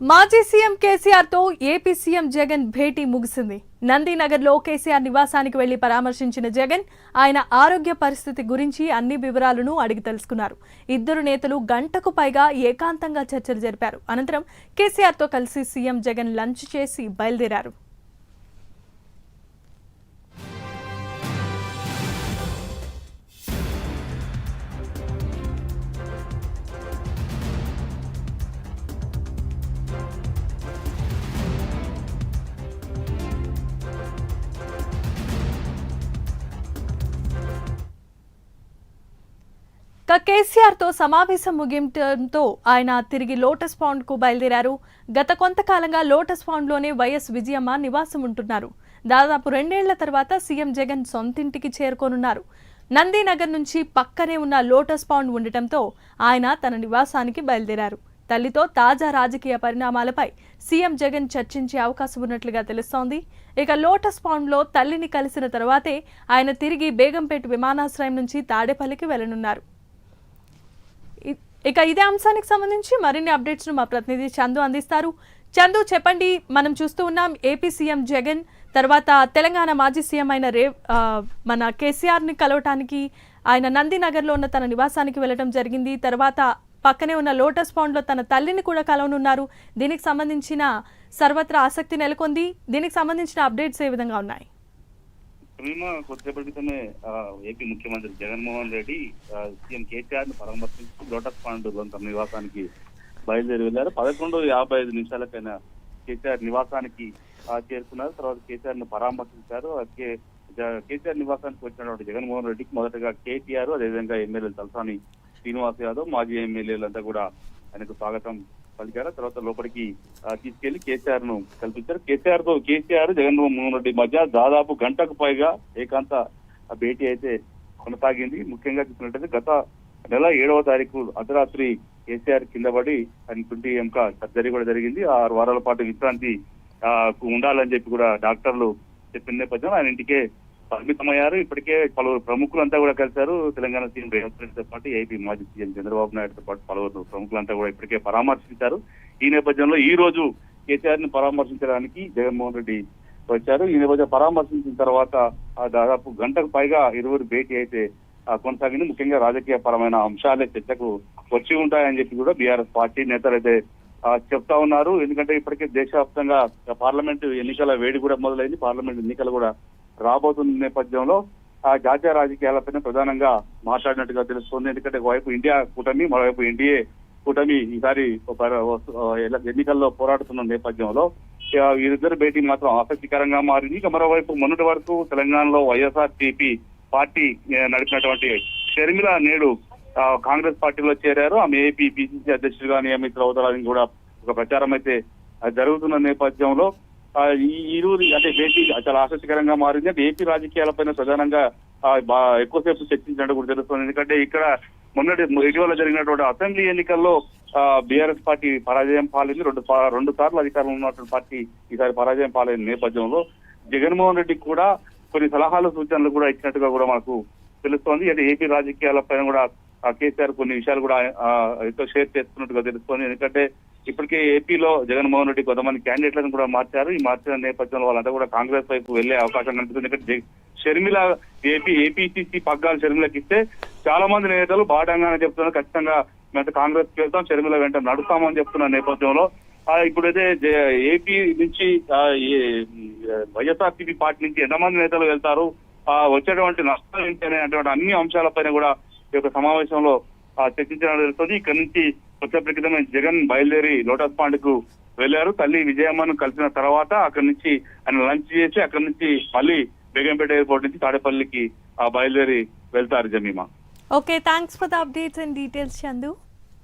మాజీ సీఎం కేసీఆర్తో AP CM Jagan భేటీ ముగిసింది. నందీనగర్లో కేసీఆర్ నివాసానికి వెళ్ళి పరామర్శించిన జగన్ ఆయన ఆరోగ్య పరిస్థితి గురించి అన్ని వివరాలను అడిగి తెలుసుకున్నారు. ఇద్దరు నేతలు గంటకు పైగా ఏకాంతంగా చర్చలు జరిపారు. అనంతరం కేసీఆర్తో కలిసి సీఎం జగన్ లంచ్ చేసి బయలుదేరారు. ఇక కేసీఆర్తో సమావేశం ముగించడంతో ఆయన తిరిగి లోటస్ పాండ్కు బయలుదేరారు. గత కొంతకాలంగా లోటస్ పాండ్లోనే వైఎస్ విజయమ్మ నివాసం ఉంటున్నారు దాదాపు రెండేళ్ళ తర్వాత సీఎం జగన్ సొంతింటికి చేరుకోనున్నారు. నందీనగర్ నుంచి పక్కనే ఉన్న లోటస్ పాండ్ ఉండటంతో ఆయన తన నివాసానికి బయలుదేరారు. తల్లితో తాజా రాజకీయ పరిణామాలపై సీఎం జగన్ చర్చించే అవకాశం ఉన్నట్లుగా తెలుస్తోంది. ఇక లోటస్ పాండ్లో తల్లిని కలిసిన తర్వాతే ఆయన తిరిగి బేగంపేట విమానాశ్రయం నుంచి తాడేపల్లికి వెళ్ళనున్నారు ఇక ఇదే అంశానికి సంబంధించి మరిన్ని అప్డేట్స్ను మా ప్రతినిధి చందు అందిస్తారు. చందు చెప్పండి మనం చూస్తూ ఉన్నాం ఏపీ సీఎం జగన్ తర్వాత తెలంగాణ మాజీ సీఎం అయిన రేవ్ మన కేసీఆర్ని కలవటానికి ఆయన నందినగర్లో ఉన్న తన నివాసానికి వెళ్ళడం జరిగింది. తర్వాత పక్కనే ఉన్న లోటస్ పాండ్లో తన తల్లిని కూడా కలవనున్నారు. దీనికి సంబంధించిన సర్వత్రా ఆసక్తి నెలకొంది. దీనికి సంబంధించిన అప్డేట్స్ ఏ విధంగా ఉన్నాయి? మేము కొద్దిసేపటి క్రితమే ఏపీ ముఖ్యమంత్రి జగన్మోహన్ రెడ్డి సీఎం కేసీఆర్ని పరామర్శించి లోటస్ పాండ్ తమ నివాసానికి బయలుదేరి వెళ్ళారు. పదకొండు యాభై ఐదు నిమిషాలకైనా కేసీఆర్ నివాసానికి చేరుకున్నారు. తర్వాత కేసీఆర్ను పరామర్శించారు అదే కేసీఆర్ నివాసానికి వచ్చినటువంటి జగన్మోహన్ రెడ్డికి మొదటగా కేటీఆర్ అదేవిధంగా ఎమ్మెల్యే తలసాని శ్రీనివాస్ యాదవ్ మాజీ ఎమ్మెల్యేలంతా కూడా ఆయనకు స్వాగతం పలికారు. తర్వాత లోపలికి తీసుకెళ్ళి కేసీఆర్ను కల్పించారు. కేసీఆర్తో కేసీఆర్ జగన్మోహన్ రెడ్డి మధ్య దాదాపు గంటకు పైగా ఏకాంత ఆ భేటీ అయితే కొనసాగింది. ముఖ్యంగా చూసినట్టయితే గత నెల ఏడవ తారీఖు అర్ధరాత్రి కేసీఆర్ కింద పడి ఆయన తుంటి ఎంక సర్జరీ కూడా జరిగింది. ఆరు వారాల పాటు విశ్రాంతి ఉండాలని చెప్పి కూడా డాక్టర్లు చెప్పిన నేపథ్యంలో ఆయన ఇంటికే పరిమితమయ్యారు. ఇప్పటికే పలువురు ప్రముఖులంతా కూడా కలిశారు. తెలంగాణ సీఎం రేవంత్ రెడ్డితో పాటు ఏపీ మాజీ సీఎం చంద్రబాబు నాయుడుతో పాటు పలువురు ప్రముఖులంతా కూడా ఇప్పటికే పరామర్శించారు. ఈ నేపథ్యంలో ఈ రోజు కేసీఆర్ని పరామర్శించడానికి జగన్మోహన్ రెడ్డి వచ్చారు. ఈ నేపథ్యం పరామర్శించిన తర్వాత దాదాపు గంటకు పైగా ఇరువురు భేటీ అయితే కొనసాగింది. ముఖ్యంగా రాజకీయ పరమైన అంశాలే చర్చకు వచ్చి ఉంటాయని చెప్పి కూడా బీఆర్ఎస్ పార్టీ నేతలు అయితే చెప్తా ఉన్నారు. ఎందుకంటే ఇప్పటికే దేశవ్యాప్తంగా పార్లమెంటు ఎన్నికల వేడి కూడా మొదలైంది. పార్లమెంట్ ఎన్నికలు కూడా రాబోతున్న నేపథ్యంలో ఆ జాతీయ రాజకీయాలపైన ప్రధానంగా మాట్లాడినట్టుగా తెలుస్తోంది. ఎందుకంటే ఒకవైపు ఇండియా కూటమి మరోవైపు ఎన్డీఏ కూటమి ఈసారి ఒక ఎన్నికల్లో పోరాడుతున్న నేపథ్యంలో వీరిద్దరు భేటీ మాత్రం ఆసక్తికరంగా మారింది. ఇక మరోవైపు మొన్నటి వరకు తెలంగాణలో వైఎస్ఆర్ టీపీ పార్టీ నడిపినటువంటి షర్మిల నేడు కాంగ్రెస్ పార్టీలో చేరారు. ఆమె ఏపీ పిసిసి అధ్యక్షుడిగా నియమితులవుతారని కూడా ఒక ప్రచారం అయితే జరుగుతున్న నేపథ్యంలో ఆ, ఈ అంటే భేటీ చాలా ఆసక్తికరంగా మారింది. అంటే ఏపీ రాజకీయాలపైన ప్రధానంగా బా- ఎక్కువసేపు చర్చించినట్టు కూడా తెలుస్తుంది. ఎందుకంటే ఇక్కడ మొన్నటి ఇటీవల జరిగినటువంటి అసెంబ్లీ ఎన్నికల్లో బీఆర్ఎస్ పార్టీ పరాజయం పాలింది. రెండు రెండు సార్లు అధికారంలో ఉన్నటువంటి పార్టీ ఈసారి పరాజయం పాలైన నేపథ్యంలో. జగన్మోహన్ రెడ్డి కూడా కొన్ని సలహాలు సూచనలు కూడా ఇచ్చినట్టుగా కూడా మనకు తెలుస్తోంది. అంటే ఏపీ రాజకీయాలపైన కూడా కేసీఆర్ కొన్ని విషయాలు కూడా ఎంతో షేర్ చేస్తున్నట్టుగా తెలుస్తోంది. ఎందుకంటే ఇప్పటికే ఏపీలో జగన్మోహన్ రెడ్డి కొంతమంది క్యాండిడేట్లను కూడా మార్చారు. ఈ మార్చిన నేపథ్యంలో వాళ్ళంతా కూడా కాంగ్రెస్ వైపు వెళ్ళే అవకాశం కనిపిస్తుంది. ఎందుకంటే షర్మిల ఏపీ ఏపీసీసీ పగ్గాలు షర్మిలకి ఇస్తే చాలా మంది నేతలు బాటంగానే చెప్తున్నారు. ఖచ్చితంగా మేము కాంగ్రెస్కి వెళ్తాం షర్మిల వెంట నడుస్తామని చెప్తున్న నేపథ్యంలో. ఆ, ఇప్పుడైతే ఏపీ నుంచి వైఎస్ఆర్సీపీ పార్టీ నుంచి ఎంతమంది నేతలు వెళ్తారు? ఆ, వచ్చేటువంటి నష్టాలు ఏంటి అనేటువంటి అన్ని అంశాలపైన కూడా ఈ యొక్క సమావేశంలో చర్చించడం జరుగుతుంది. ఇక్కడ నుంచి వచ్చే జగన్ బయలుదేరి లోటస్ పాండ్కు వెళ్ళారు తల్లి విజయమ్మను కలిసిన తర్వాత అక్కడి నుంచి ఆయన లంచ్ చేసి అక్కడి నుంచి మళ్ళీ బేగంపేట ఎయిర్పోర్ట్ నుంచి తాడేపల్లికి ఆ, బయలుదేరి వెళ్తారు Jemima. Okay thanks for the updates and details Chandu.